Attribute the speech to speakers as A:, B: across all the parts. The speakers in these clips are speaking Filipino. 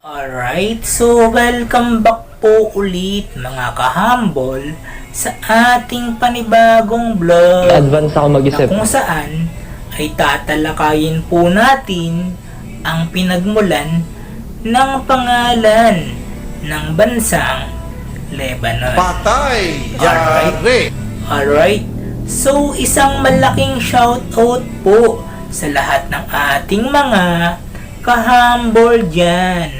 A: Alright, so welcome back po ulit mga kahambol sa ating panibagong vlog
B: Advance ako
A: na
B: mag-isip.
A: kung saan ay tatalakayin po natin ang pinagmulan ng pangalan ng bansang Lebanon.
C: Patay!
A: Alright.
C: Yari!
A: Alright, so isang malaking shoutout po sa lahat ng ating mga kahambol dyan.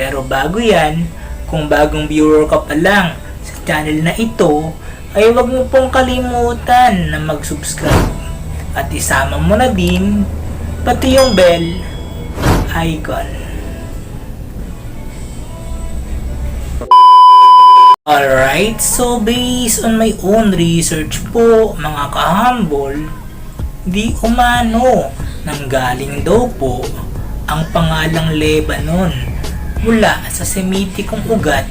A: Pero bago yan, kung bagong viewer ka pa lang sa channel na ito, ay huwag mo pong kalimutan na mag-subscribe. At isama mo na din pati yung bell icon. Alright, so based on my own research po, mga kahambol, di umano nang galing daw po ang pangalang Lebanon mula sa Semitikong ugat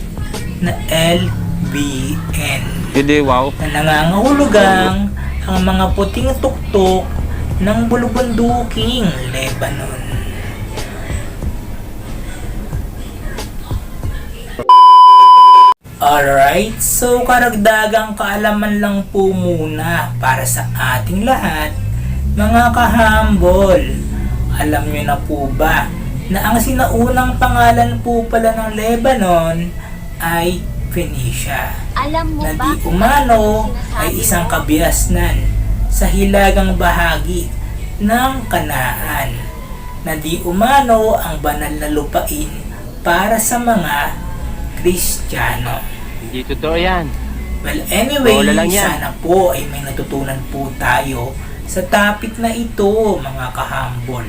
A: na LBN
D: Hindi, wow.
A: na nangangahulugang ang mga puting tuktok ng bulubunduking Lebanon. Alright, so karagdagang kaalaman lang po muna para sa ating lahat, mga kahambol. Alam nyo na po ba na ang sinaunang pangalan po pala ng Lebanon ay Phoenicia
E: Alam mo
A: na
E: ba
A: di umano
E: ano sinasabi
A: ay isang kabiasnan sa hilagang bahagi ng kanaan na di umano ang banal na lupain para sa mga Kristiyano.
D: Hindi totoo yan.
A: Well, anyway,
D: lang yan.
A: sana po ay may natutunan po tayo sa topic na ito, mga kahambol.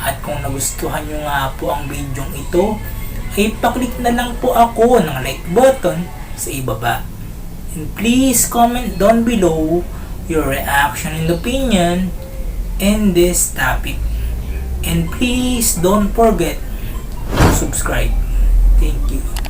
A: At kung nagustuhan nyo nga po ang video ito, ay paklik na lang po ako ng like button sa ibaba. And please comment down below your reaction and opinion in this topic. And please don't forget to subscribe. Thank you.